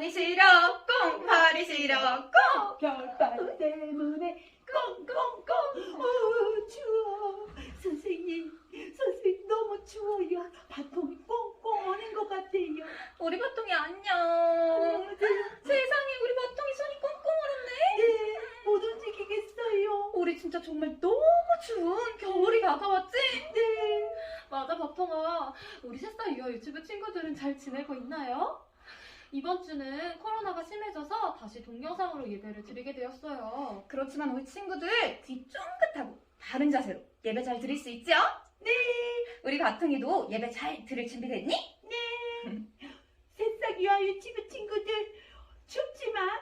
꽁돈이 싫어. 꽁팔이 싫어. 꽁 별빨 때문에 꽁꽁꽁 어, 추워 선생님 선생님 너무 추워요 바통이 꽁꽁 오는 것 같아요 우리 바통이 안녕 어, 네, 세상에 우리 바통이 손이 꽁꽁 얼었네 네, 못 움직이겠어요 우리 진짜 정말 너무 추운 겨울이 다가왔지? 네 맞아 바통아 우리 셋살 유아 유튜브 친구들은 잘 지내고 있나요? 이번 주는 코로나가 심해져서 다시 동영상으로 예배를 드리게 되었어요 그렇지만 우리 친구들 귀 쫑긋하고 바른 자세로 예배 잘 드릴 수 있죠? 네 우리 바통이도 예배 잘 드릴 준비됐니? 새싹 유아 유치부 친구들 춥지만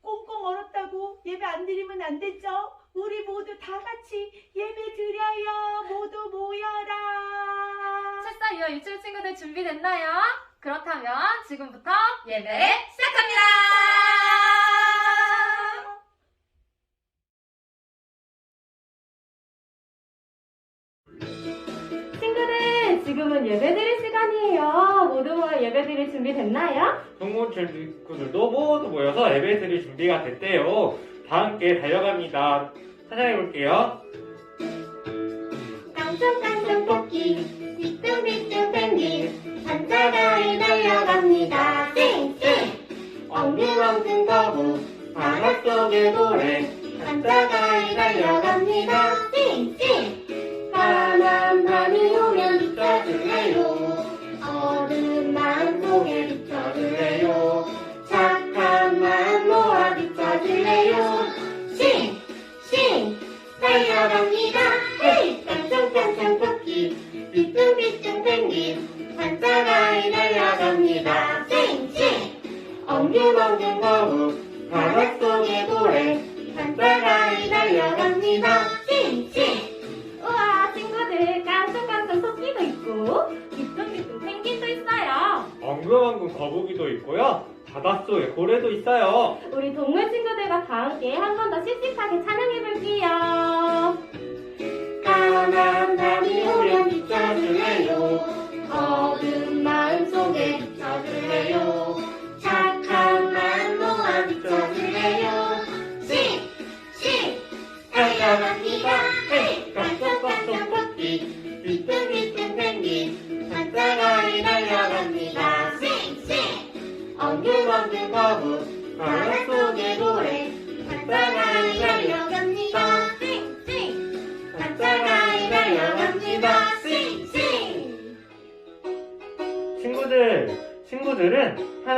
꽁꽁 얼었다고 예배 안 드리면 안 되죠 우리 모두 다 같이 예배 드려요 모두 모여라 유아 유튜브 친구들 준비됐나요? 그렇다면 지금부터 예배 시작합니다 친구들, 지금은 예배 드릴 시간이에요. 모두 모여 예배 드릴 준비 됐나요? 동문철 친구들도 모두 모여서 예배 드릴 준비가 됐대요. 다 함께 달려갑니다. 찬양해 볼게요. 깡총깡총 토끼 달려갑니다. 쌩쌩 엉금엉금 거북 바다 속의 고래. 산자가에 달려갑니다. 쌩쌩 고래도 있어요. 우리 동물 친구들과 다 함께 한 번 더 씩씩하게 찬양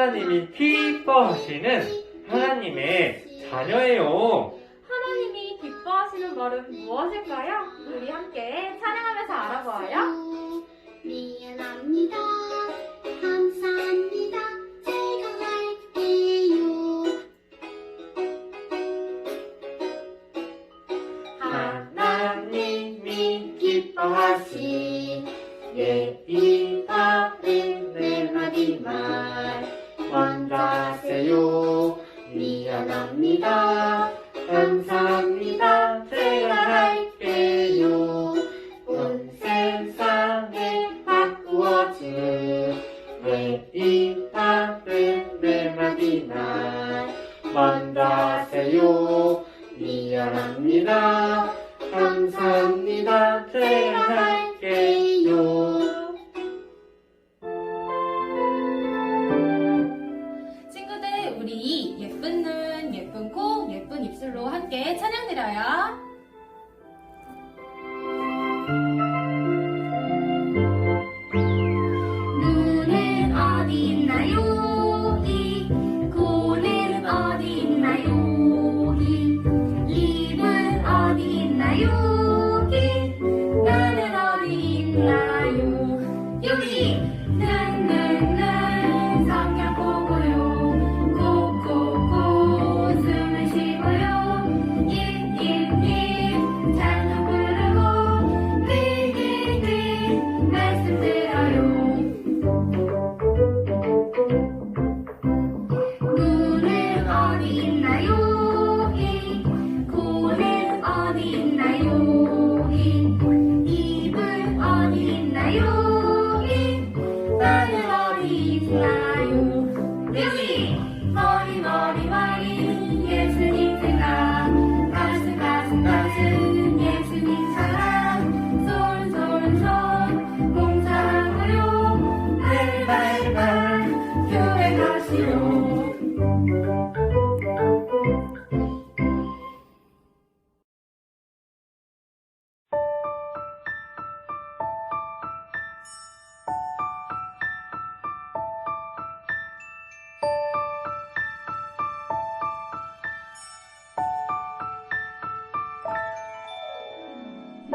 하나님이 기뻐하시는 하나님의 자녀예요. 하나님이 기뻐하시는 말은 무엇일까요? 우리 함께 찬양하면서 알아봐요.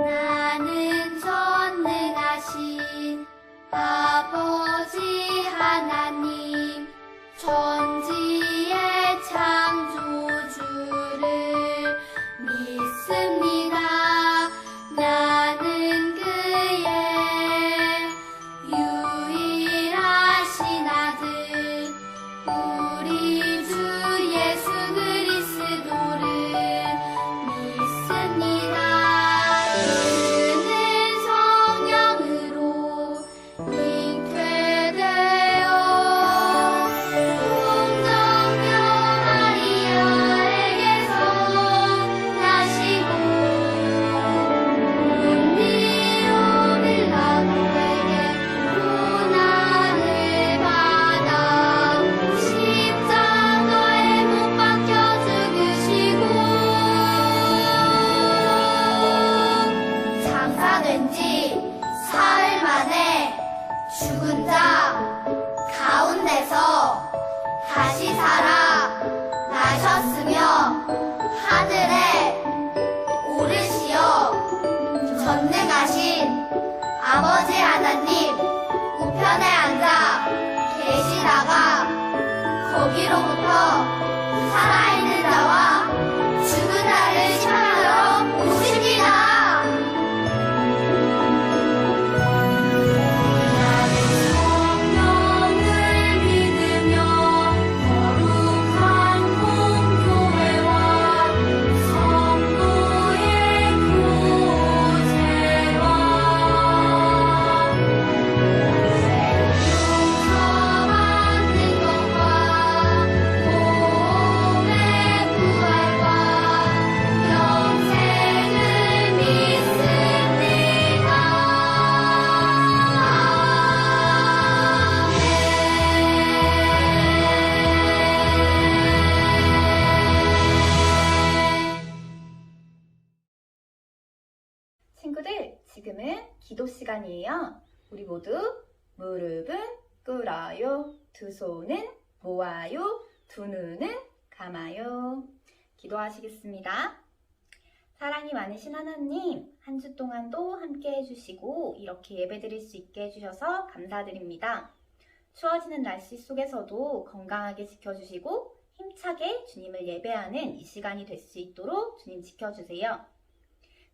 나는 전능하신 아버지 하나님 천 친구들, 지금은 기도 시간이에요. 우리 모두 무릎은 꿇어요. 두 손은 모아요. 두 눈은 감아요. 기도하시겠습니다. 사랑이 많으신 하나님, 한 주 동안도 함께 해주시고 이렇게 예배 드릴 수 있게 해주셔서 감사드립니다. 추워지는 날씨 속에서도 건강하게 지켜주시고 힘차게 주님을 예배하는 이 시간이 될 수 있도록 주님 지켜주세요.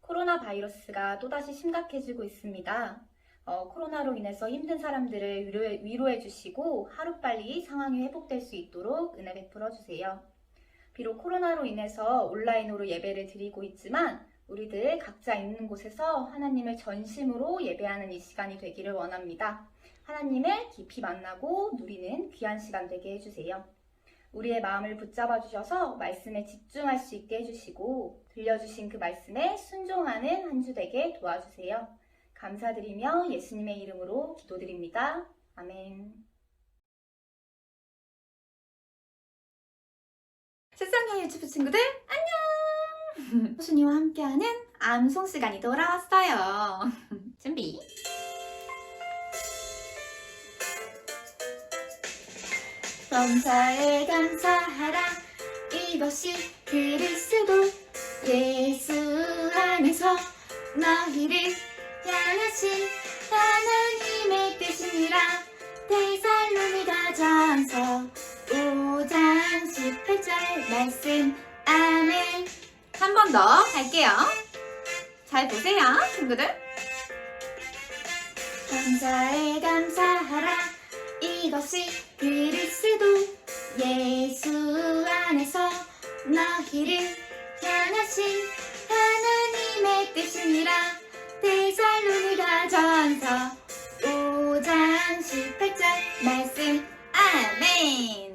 코로나 바이러스가 또다시 심각해지고 있습니다. 어, 코로나로 인해서 힘든 사람들을 위로해, 위로해 주시고 하루빨리 상황이 회복될 수 있도록 은혜 베풀어 주세요. 비록 코로나로 인해서 온라인으로 예배를 드리고 있지만 우리들 각자 있는 곳에서 하나님을 전심으로 예배하는 이 시간이 되기를 원합니다. 하나님을 깊이 만나고 누리는 귀한 시간 되게 해주세요. 우리의 마음을 붙잡아 주셔서 말씀에 집중할 수 있게 해주시고 들려주신 그 말씀에 순종하는 한 주 되게 도와주세요. 감사드리며 예수님의 이름으로 기도드립니다. 아멘. 세상의 유튜브 친구들 안녕! 호순이와 함께하는 암송 시간이 돌아왔어요. 준비. 범사에 감사하라 이것이 그리스도 예수 안에서 너희를 향하신 하나님의 뜻이니라 데살로니가 전서 5장 18절 말씀. 아멘. 한 번더 할게요. 잘 보세요 친구들. 감사에 감사하라. 이것이 그리스도 예수 안에서 너희를 하나신 하나님의 뜻이니라. 대살로니가 전서 5장 18절 말씀. 아멘.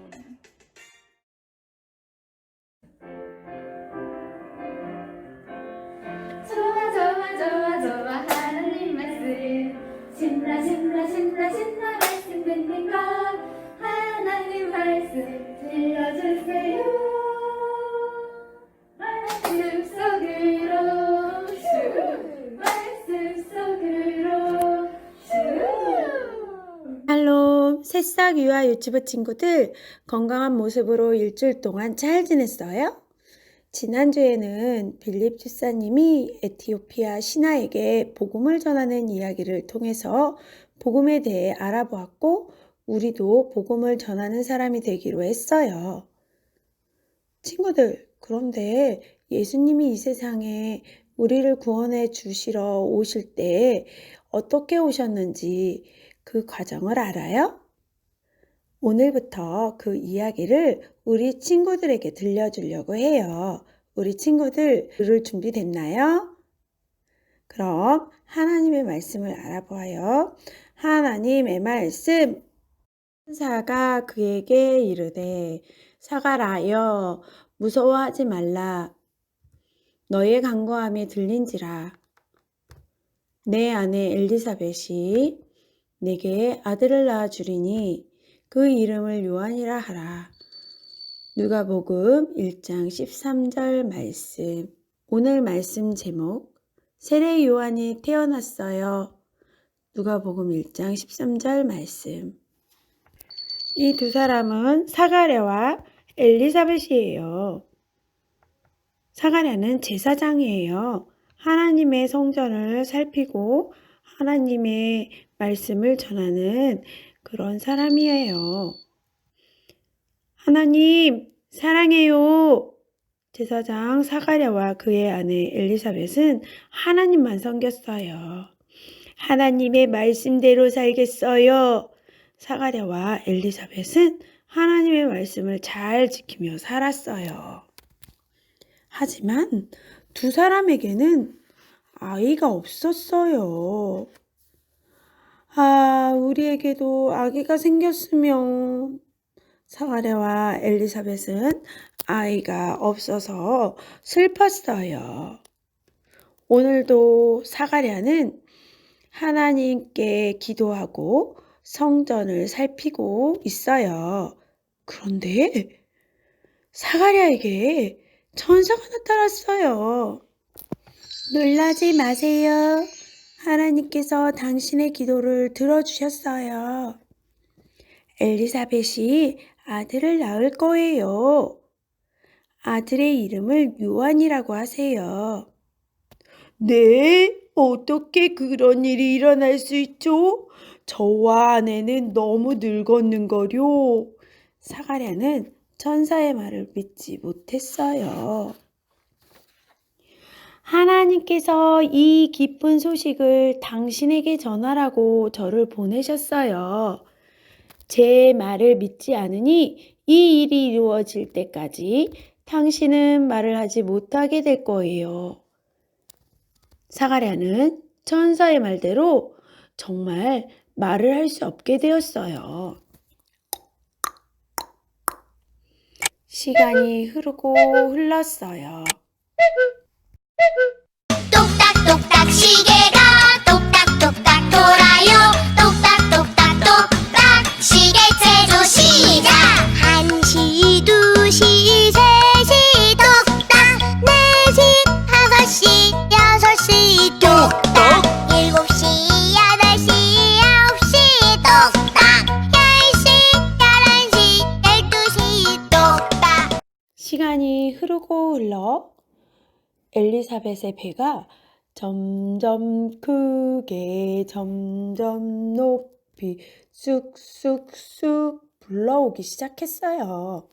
좋아 좋아 좋아 좋아 하나님 말씀. 신나 신나 신나 신나 말씀 듣는 것. 하나님 말씀 들려주세요. 슈 할로 새싹 유아 유튜브 친구들 건강한 모습으로 일주일 동안 잘 지냈어요? 지난주에는 빌립 집사님이 에티오피아 신하에게 복음을 전하는 이야기를 통해서 복음에 대해 알아보았고 우리도 복음을 전하는 사람이 되기로 했어요. 친구들, 그런데 예수님이 이 세상에 우리를 구원해 주시러 오실 때 어떻게 오셨는지 그 과정을 알아요? 오늘부터 그 이야기를 우리 친구들에게 들려주려고 해요. 우리 친구들 들을 준비 됐나요? 그럼 하나님의 말씀을 알아보아요. 하나님의 말씀. 사가 그에게 이르되 사가라여 무서워하지 말라. 너의 간구함이 들린지라. 내 아내 엘리사벳이 내게 아들을 낳아 주리니 그 이름을 요한이라 하라. 누가복음 1장 13절 말씀. 오늘 말씀 제목 세례 요한이 태어났어요. 누가복음 1장 13절 말씀. 이 두 사람은 사가랴와 엘리사벳이에요. 사가랴는 제사장이에요. 하나님의 성전을 살피고 하나님의 말씀을 전하는 그런 사람이에요. 하나님, 사랑해요. 제사장 사가랴와 그의 아내 엘리사벳은 하나님만 섬겼어요. 하나님의 말씀대로 살겠어요. 사가랴와 엘리사벳은 하나님의 말씀을 잘 지키며 살았어요. 하지만 두 사람에게는 아이가 없었어요. 아, 우리에게도 아기가 생겼으면 사가랴와 엘리사벳은 아이가 없어서 슬펐어요. 오늘도 사가랴는 하나님께 기도하고 성전을 살피고 있어요. 그런데 사가랴에게 천사가 나타났어요. 놀라지 마세요. 하나님께서 당신의 기도를 들어주셨어요. 엘리사벳이 아들을 낳을 거예요. 아들의 이름을 요한이라고 하세요. 네? 어떻게 그런 일이 일어날 수 있죠? 저와 아내는 너무 늙었는걸요. 사가랴는 천사의 말을 믿지 못했어요. 하나님께서 이 기쁜 소식을 당신에게 전하라고 저를 보내셨어요. 제 말을 믿지 않으니 이 일이 이루어질 때까지 당신은 말을 하지 못하게 될 거예요. 사가랴는 천사의 말대로 정말 말을 할 수 없게 되었어요. 시간이 흐르고 흘렀어요. 똑딱똑딱 시계가 똑딱똑딱 돌아요. 똑딱똑딱 똑딱 시계 체조 시작. 한시 두시 세시 똑딱 네시 다섯 시 여섯 시 똑딱? 일곱 시 여덟 시 아홉 시 똑딱 열 시 열한 시 열두 시 똑딱. 시간이 흐르고 흘러 엘리사벳의 배가 점점 크게 점점 높이 쑥쑥쑥 불러오기 시작했어요.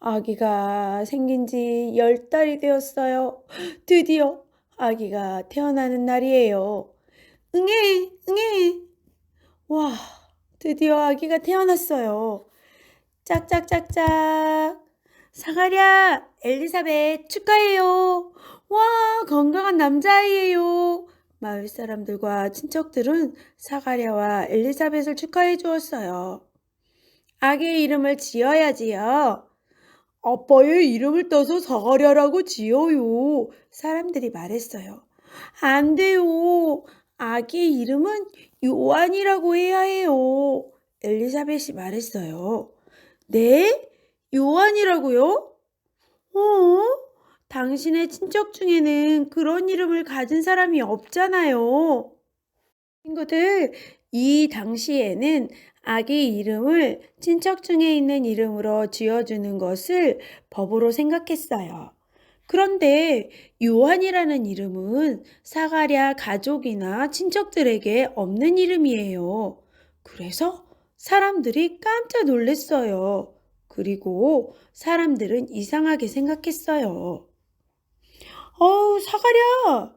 아기가 생긴 지 열 달이 되었어요. 드디어 아기가 태어나는 날이에요. 응애, 응애. 와, 드디어 아기가 태어났어요. 짝짝짝짝. 사가랴, 엘리사벳 축하해요. 와, 건강한 남자아이예요. 마을 사람들과 친척들은 사가랴와 엘리사벳을 축하해 주었어요. 아기의 이름을 지어야지요. 아빠의 이름을 따서 사가랴라고 지어요. 사람들이 말했어요. 안 돼요. 아기의 이름은 요한이라고 해야 해요. 엘리사벳이 말했어요. 네? 요한이라고요? 어? 당신의 친척 중에는 그런 이름을 가진 사람이 없잖아요. 친구들, 이 당시에는 아기 이름을 친척 중에 있는 이름으로 지어주는 것을 법으로 생각했어요. 그런데 요한이라는 이름은 사가랴 가족이나 친척들에게 없는 이름이에요. 그래서 사람들이 깜짝 놀랐어요. 그리고 사람들은 이상하게 생각했어요. 어우, 사가랴!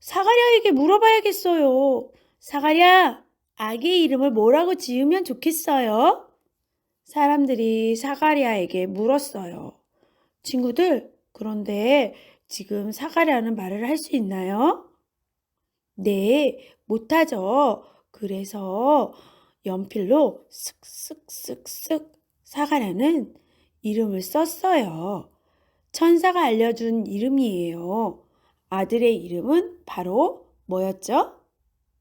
사가랴에게 물어봐야겠어요. 사가랴, 아기의 이름을 뭐라고 지으면 좋겠어요? 사람들이 사가랴에게 물었어요. 친구들, 그런데 지금 사가랴는 말을 할 수 있나요? 네, 못하죠. 그래서 연필로 쓱쓱쓱쓱 사가랴는 이름을 썼어요. 천사가 알려준 이름이에요. 아들의 이름은 바로 뭐였죠?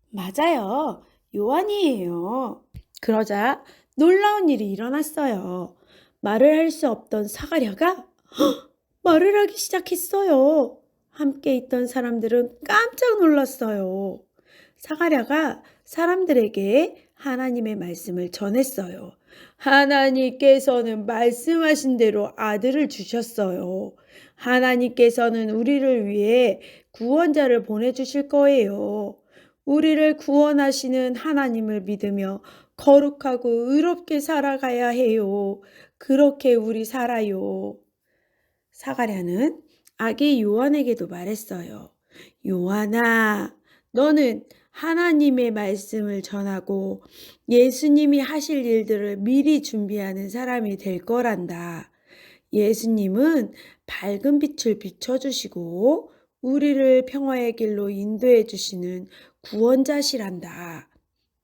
맞아요. 요한이에요. 그러자 놀라운 일이 일어났어요. 말을 할 수 없던 사가랴가 헉! 말을 하기 시작했어요. 함께 있던 사람들은 깜짝 놀랐어요. 사가랴가 사람들에게 하나님의 말씀을 전했어요. 하나님께서는 말씀하신 대로 아들을 주셨어요. 하나님께서는 우리를 위해 구원자를 보내주실 거예요. 우리를 구원하시는 하나님을 믿으며 거룩하고 의롭게 살아가야 해요. 그렇게 우리 살아요. 사가랴는 아기 요한에게도 말했어요. 요한아, 너는 하나님의 말씀을 전하고 예수님이 하실 일들을 미리 준비하는 사람이 될 거란다. 예수님은 밝은 빛을 비춰주시고 우리를 평화의 길로 인도해 주시는 구원자시란다.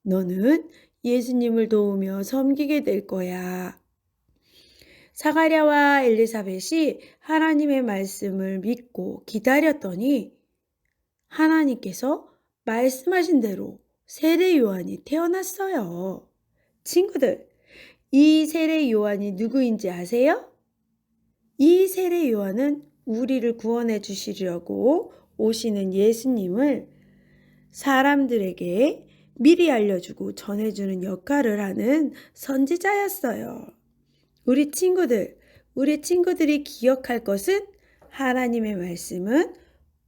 너는 예수님을 도우며 섬기게 될 거야. 사가랴와 엘리사벳이 하나님의 말씀을 믿고 기다렸더니 하나님께서 말씀하신 대로 세례 요한이 태어났어요. 친구들, 이 세례 요한이 누구인지 아세요? 이 세례 요한은 우리를 구원해 주시려고 오시는 예수님을 사람들에게 미리 알려주고 전해주는 역할을 하는 선지자였어요. 우리 친구들, 우리 친구들이 기억할 것은 하나님의 말씀은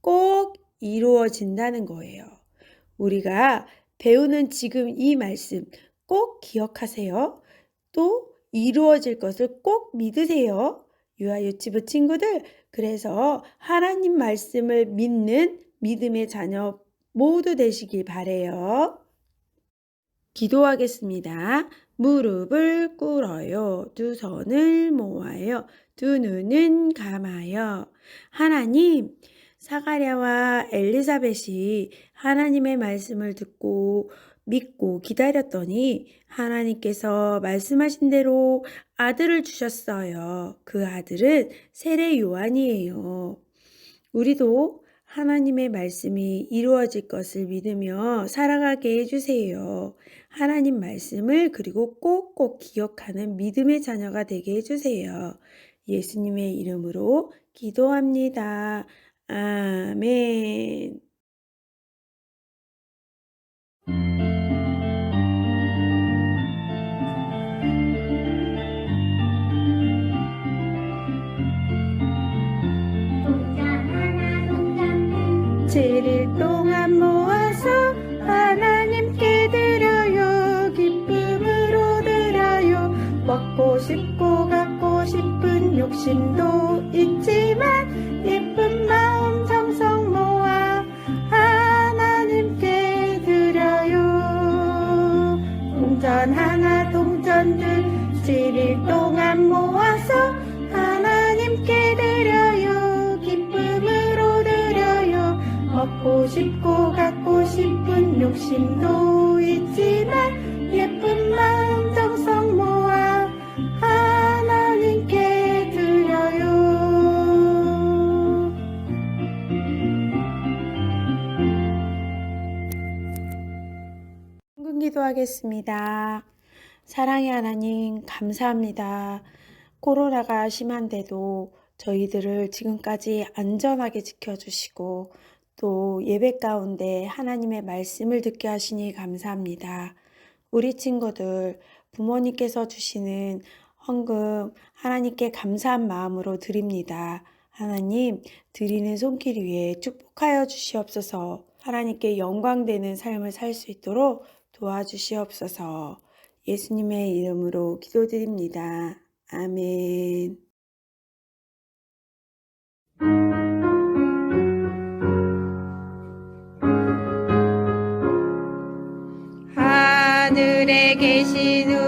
꼭 이루어진다는 거예요. 우리가 배우는 지금 이 말씀 꼭 기억하세요. 또 이루어질 것을 꼭 믿으세요. 유아 유치부 친구들, 그래서 하나님 말씀을 믿는 믿음의 자녀 모두 되시길 바래요. 기도하겠습니다. 무릎을 꿇어요. 두 손을 모아요. 두 눈은 감아요. 하나님, 사가랴와 엘리사벳이 하나님의 말씀을 듣고 믿고 기다렸더니 하나님께서 말씀하신 대로 아들을 주셨어요. 그 아들은 세례 요한이에요. 우리도 하나님의 말씀이 이루어질 것을 믿으며 살아가게 해주세요. 하나님 말씀을 그리고 꼭꼭 기억하는 믿음의 자녀가 되게 해주세요. 예수님의 이름으로 기도합니다. 아멘. 동전 하나 동전 7일 동안 모아서 하나님께 드려요 기쁨으로 드려요 먹고 싶고 갖고 싶은 욕심도 있지만 7일 동안 모아서 하나님께 드려요. 기쁨으로 드려요. 먹고 싶고 갖고 싶은 욕심도 있지만 예쁜 마음 정성 모아 하나님께 드려요. 기도하겠습니다. 사랑의 하나님, 감사합니다. 코로나가 심한데도 저희들을 지금까지 안전하게 지켜주시고 또 예배 가운데 하나님의 말씀을 듣게 하시니 감사합니다. 우리 친구들 부모님께서 주시는 헌금 하나님께 감사한 마음으로 드립니다. 하나님, 드리는 손길 위에 축복하여 주시옵소서. 하나님께 영광되는 삶을 살 수 있도록 도와주시옵소서. 예수님의 이름으로 기도드립니다. 아멘. 하늘에 계신 우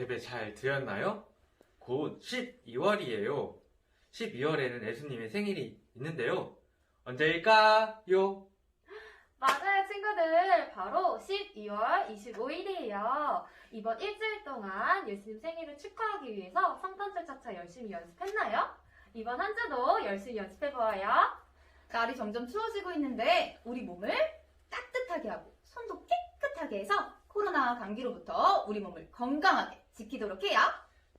예배 잘 드렸나요? 곧 12월이에요. 12월에는 예수님의 생일이 있는데요. 언제일까요? 맞아요, 친구들. 바로 12월 25일이에요. 이번 일주일 동안 예수님 생일을 축하하기 위해서 성탄절 차차 열심히 연습했나요? 이번 한 주도 열심히 연습해보아요. 날이 점점 추워지고 있는데 우리 몸을 따뜻하게 하고 손도 깨끗하게 해서 코로나와 감기로부터 우리 몸을 건강하게 지키도록 해요.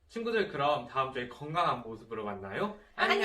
친구들, 그럼 다음 주에 건강한 모습으로 만나요. 안녕.